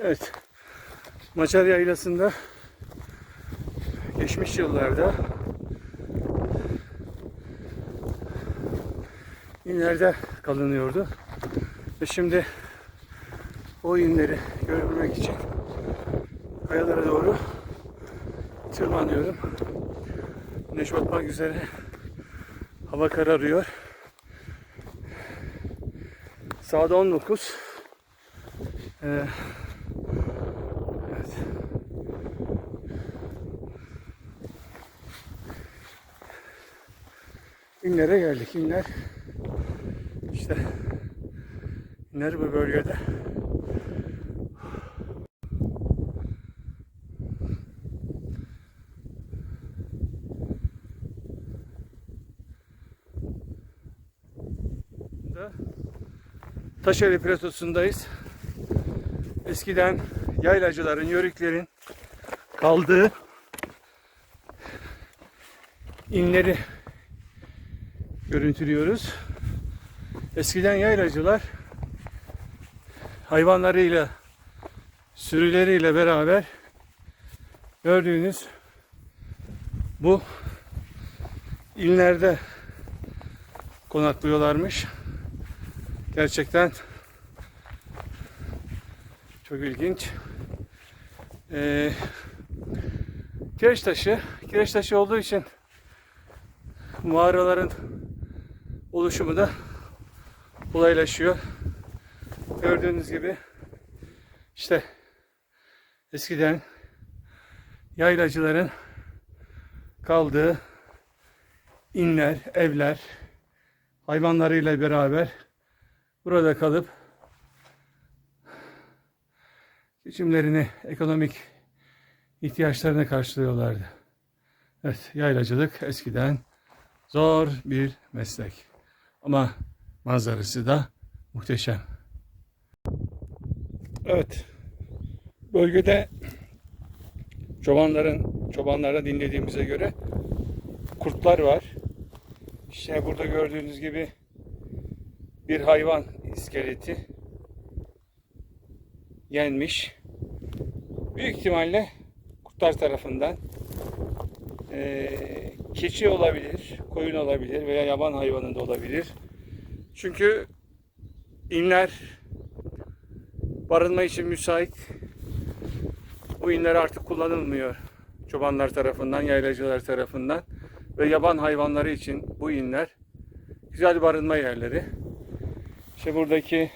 Evet. Macar Yaylası'nda geçmiş yıllarda inlerde kalınıyordu. Ve şimdi o inleri görebilmek için kayalara doğru tırmanıyorum. Güneş batmak üzere. Hava kararıyor. Sağda 19. Ee, İnlere geldik. İnler işte inler bu bölgede. Taşeli platosundayız. Eskiden yaylacıların, yörüklerin kaldığı inleri görüntülüyoruz. Eskiden yaylacılar hayvanlarıyla, sürüleriyle beraber gördüğünüz bu inlerde konaklıyorlarmış. Gerçekten çok ilginç. Ee, kireç taşı, kireç taşı olduğu için mağaraların oluşumu da kolaylaşıyor. Gördüğünüz gibi işte eskiden yaylacıların kaldığı inler, evler hayvanlarıyla beraber burada kalıp geçimlerini, ekonomik ihtiyaçlarını karşılıyorlardı. Evet, yaylacılık eskiden zor bir meslek. Ama manzarası da muhteşem. Evet. Bölgede çobanların çobanlara dinlediğimize göre kurtlar var. İşte burada gördüğünüz gibi bir hayvan iskeleti yenmiş. Büyük ihtimalle kurtlar tarafından eee, keçi olabilir, koyun olabilir veya yaban hayvanı da olabilir. Çünkü inler barınma için müsait. Bu inler artık kullanılmıyor çobanlar tarafından, yaylacılar tarafından ve yaban hayvanları için bu inler güzel barınma yerleri. İşte buradaki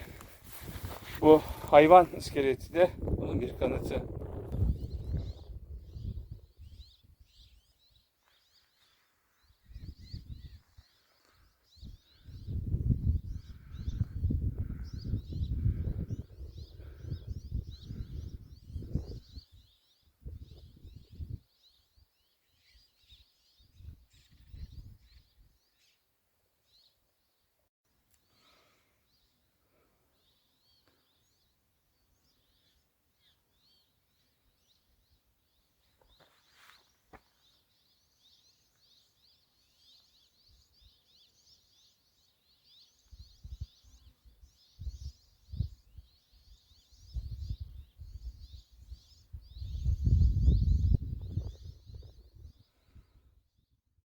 bu hayvan iskeleti de bunun bir kanıtı.